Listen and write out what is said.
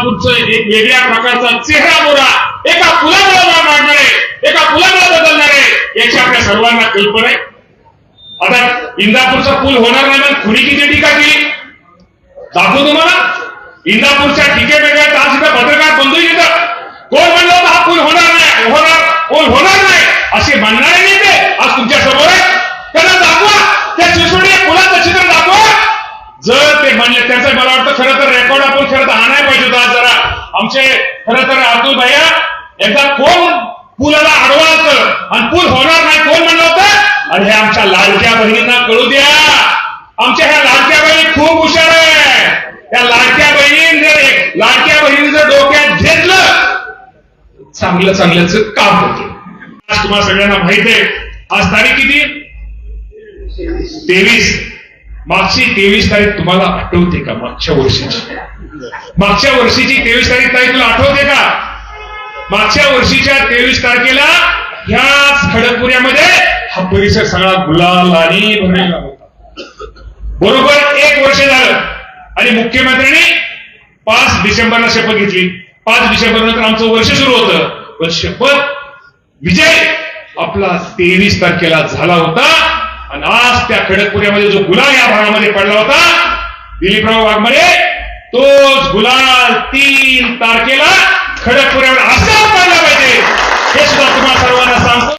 इंदापूरचं एक वेगळ्या प्रकारचा चेहरा मोरा एका पुलामुळे मांडणारे एका पुलामुळे बदलणारे याची आपल्या सर्वांना कल्पना आहे. आता इंदापूरचा पूल होणार नाही मग कुणी किती टीका केली. दाखवू तुम्हाला? इंदापूरच्या टीके वेगळ्या तास इथं पत्रकार बंधू येतात. कोण म्हणलं होतं हा पूल होणार नाही? होणार पूल होणार नाही? असे म्हणणारे नेते आज तुमच्यासमोर आहेत. त्यांना दाखवा. त्या शिवसोडी पुलाचं चित्र दाखवा. जर ते म्हणले त्याचं मला वाटतं खरं तर रेकॉर्ड आपण खरं तर आणायला पाहिजे होता. आमचे खरं तर अतुल भैया एकदा कोण पुलाला अडवायचं आणि पूल होणार नाही कोण म्हणलं होतं? आणि हे आमच्या लाडक्या बहिणींना कळू द्या. आमच्या ह्या लाडक्या बहिणी खूप हुशार आहे. त्या लाडक्या बहिणी जर लाडक्या बहिणी जर डोक्यात घेतलं. चांगलं चांगल्याच काम होते. आज तुम्हाला सगळ्यांना माहीत आहे आज तारीख किती? तेवीस. मागची तेवीस तारीख तुम्हाला आठवते का? मागच्या वर्षीची. मागच्या वर्षीची तेवीस तारीख तारीख तुला आठवते का? मागच्या वर्षीच्या तेवीस तारखेला ह्याच खडकपुऱ्यामध्ये हा परिसर सगळा गुलाल आणि भरलेला होता. बरोबर एक वर्ष झालं आणि मुख्यमंत्र्यांनी पाच डिसेंबरला शपथ घेतली. पाच डिसेंबर नंतर आमचं वर्ष सुरू होतं. पण शपथ विजय आपला तेवीस तारखेला झाला होता. आणि आज त्या खडकपुऱ्यामध्ये जो गुलाल या भागामध्ये पडला होता दिलीपराव वाघमारे तोच गुलाल तीन तारखेला खडकपुऱ्यावर